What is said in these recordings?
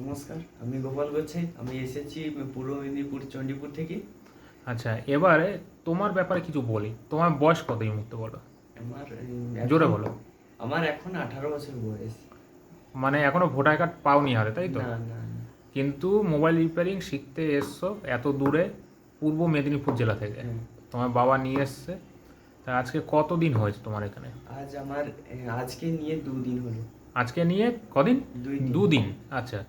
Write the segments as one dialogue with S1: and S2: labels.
S1: নমস্কার আমি গোপাল গোছাই আমি এসেছি পূর্ব মেদিনীপুর চণ্ডীপুর থেকে।
S2: আচ্ছা এবারে তোমার ব্যাপারে কিছু বলি। তোমার বয়স কত এই মুহূর্তে বলো?
S1: আমার
S2: জোরে বলো।
S1: আমার এখন আঠারো বছর বয়স।
S2: মানে এখনও ভোটার কার্ড পাওনি হাতে তাই তো?
S1: না না না।
S2: কিন্তু মোবাইল রিপেয়ারিং শিখতে এসছো এত দূরে পূর্ব মেদিনীপুর জেলা থেকে। তোমার বাবা নিয়ে এসছে। তা আজকে কতদিন হয়েছে তোমার এখানে?
S1: আজ আমার আজকে নিয়ে দুদিন হলো।
S2: আজকে নিয়ে কদিন? দুদিন আচ্ছা।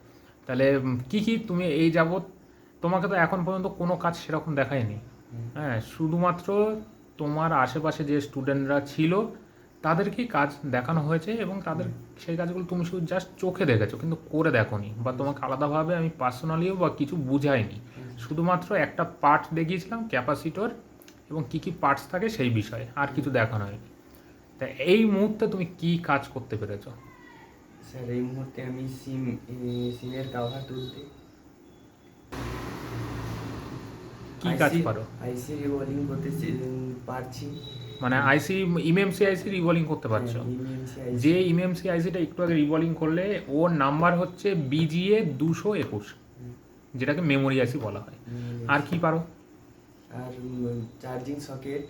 S2: তাহলে কি কি তুমি এই যাবৎ তোমাকে তো এখন পর্যন্ত কোনো কাজ সেরকম দেখায়নি। হ্যাঁ শুধুমাত্র তোমার আশেপাশে যে স্টুডেন্টরা ছিল তাদেরকেই কাজ দেখানো হয়েছে? এবং তাদের সেই কাজগুলো তুমি শুধু জাস্ট চোখে দেখেছ কিন্তু করে দেখোনি? বা তোমাকে আলাদাভাবে আমি পার্সোনালিও বা কিছু বুঝাইনি। শুধুমাত্র একটা পার্ট দেখিয়েছিলাম ক্যাপাসিটর এবং কি কি পার্টস থাকে সেই বিষয়ে আর কিছু দেখানো হয়নি। তা এই মুহূর্তে তুমি কি কাজ করতে পেরেছ?
S1: স্যার এই মুহূর্তে আমি সিম সিমের কাভার তুলতে
S2: কি কাজ পারো?
S1: আইসি রিভলিং করতে পারছি।
S2: মানে আইসি ইমএমসি আইসি রিভলিং করতে পারছ?
S1: হ্যাঁ, EMC, IC
S2: যে ইমএমসি আইসিটা একটু আগে রিভলিং করলে ওর নাম্বার হচ্ছে বিজিএ দুশো একুশ যেটাকে মেমোরি আইসি বলা হয়। আর কি পারো?
S1: আর চার্জিং সকেট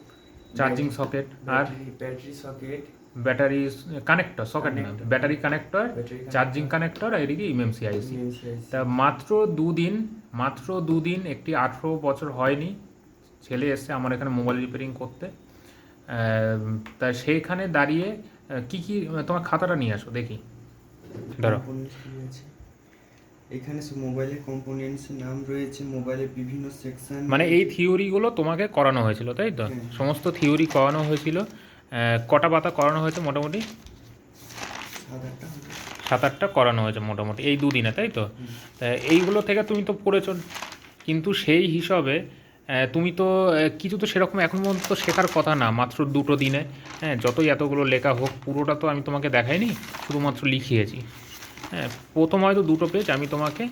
S2: চার্জিং সকেট আর?
S1: Battery socket
S2: battery connector socket না ব্যাটারি কানেক্টর চার্জিং কানেক্টর আর এদিকে ইমএমসি আইসি তা মাত্র দুদিন মাত্র দুদিন একটি আঠেরো বছর হয়নি ছেলে এসছে আমার এখানে মোবাইল রিপেয়ারিং করতে। তা সেইখানে দাঁড়িয়ে কি কি তোমার খাতাটা নিয়ে আসো দেখি। ধরো।
S1: এখানে মোবাইলের কম্পোনেন্টস নাম রয়েছে মোবাইলের বিভিন্ন সেকশন
S2: মানে এই থিওরিগুলো তোমাকে করানো হয়েছিল তাই তো? সমস্ত থিওরি করানো হয়েছিল। কটা পাতা করানো হয়েছে মোটামুটি? সাত আটটা করানো হয়েছে মোটামুটি এই দুদিনে তাই তো? এইগুলো থেকে তুমি তো পড়েছো কিন্তু সেই হিসাবে তুমি তো কিছু তো সেরকম এখন পর্যন্ত তো শেখার কথা না মাত্র দুটো দিনে হ্যাঁ যতই এতগুলো লেখা হোক পুরোটা তো আমি তোমাকে দেখাইনি শুধুমাত্র লিখিয়েছি। হ্যাঁ প্রথম হয়তো দুটো পেজ আমি তোমাকে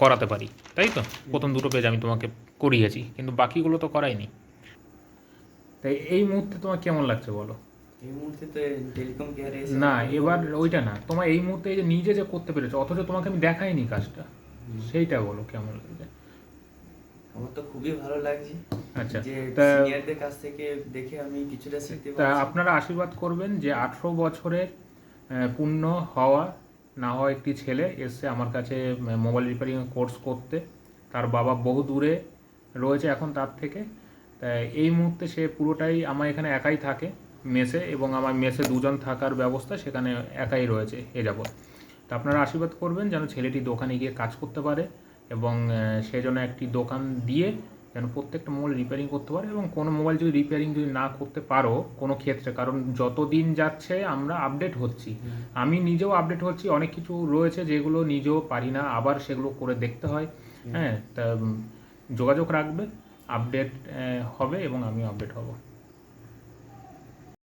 S2: করাতে পারি তাই তো? প্রথম দুটো পেজ আমি তোমাকে করিয়েছি কিন্তু বাকিগুলো তো করাইনি। তাই এই মুহূর্তে তোমার কেমন লাগছে বলো?
S1: এই মুহূর্তে তো টেলিকম কেয়ারে
S2: না এবার ওইটা না। তোমার এই মুহূর্তে এই যে নিজে যে করতে পেরেছ অথচ তোমাকে আমি দেখাইনি কাজটা। সেইটা বলো কেমন লাগছে?
S1: আমার তো খুবই ভালো লাগছে
S2: আচ্ছা
S1: সিনিয়রদের কাছ থেকে দেখে আমি কিছুটা শিখতে
S2: তা আপনারা আশীর্বাদ করবেন যে আঠেরো বছরের পূর্ণ হওয়া না হওয়া একটি ছেলে এসছে আমার কাছে মোবাইল রিপেয়ারিং কোর্স করতে। তার বাবা বহু দূরে রয়েছে এখন তার থেকে। তাই এই মুহূর্তে সে পুরোটাই আমার এখানে একাই থাকে মেসে এবং আমার মেসে দুজন থাকার ব্যবস্থা সেখানে একাই রয়েছে এ যাবৎ। তা আপনারা আশীর্বাদ করবেন যেন ছেলেটি দোকানে গিয়ে কাজ করতে পারে এবং সে যেন একটি দোকান দিয়ে যেন প্রত্যেকটা মোবাইল রিপেয়ারিং করতে পারে এবং কোনো মোবাইল যদি রিপেয়ারিং যদি না করতে পারো কোনো ক্ষেত্রে কারণ যত দিন যাচ্ছে আমরা আপডেট হচ্ছি। আমি নিজেও আপডেট হচ্ছি অনেক কিছু রয়েছে যেগুলো নিজেও পারি না আবার সেগুলো করে দেখতে হয়। হ্যাঁ তা যোগাযোগ রাখবে। আপডেট হবে এবং আমিও আপডেট হব।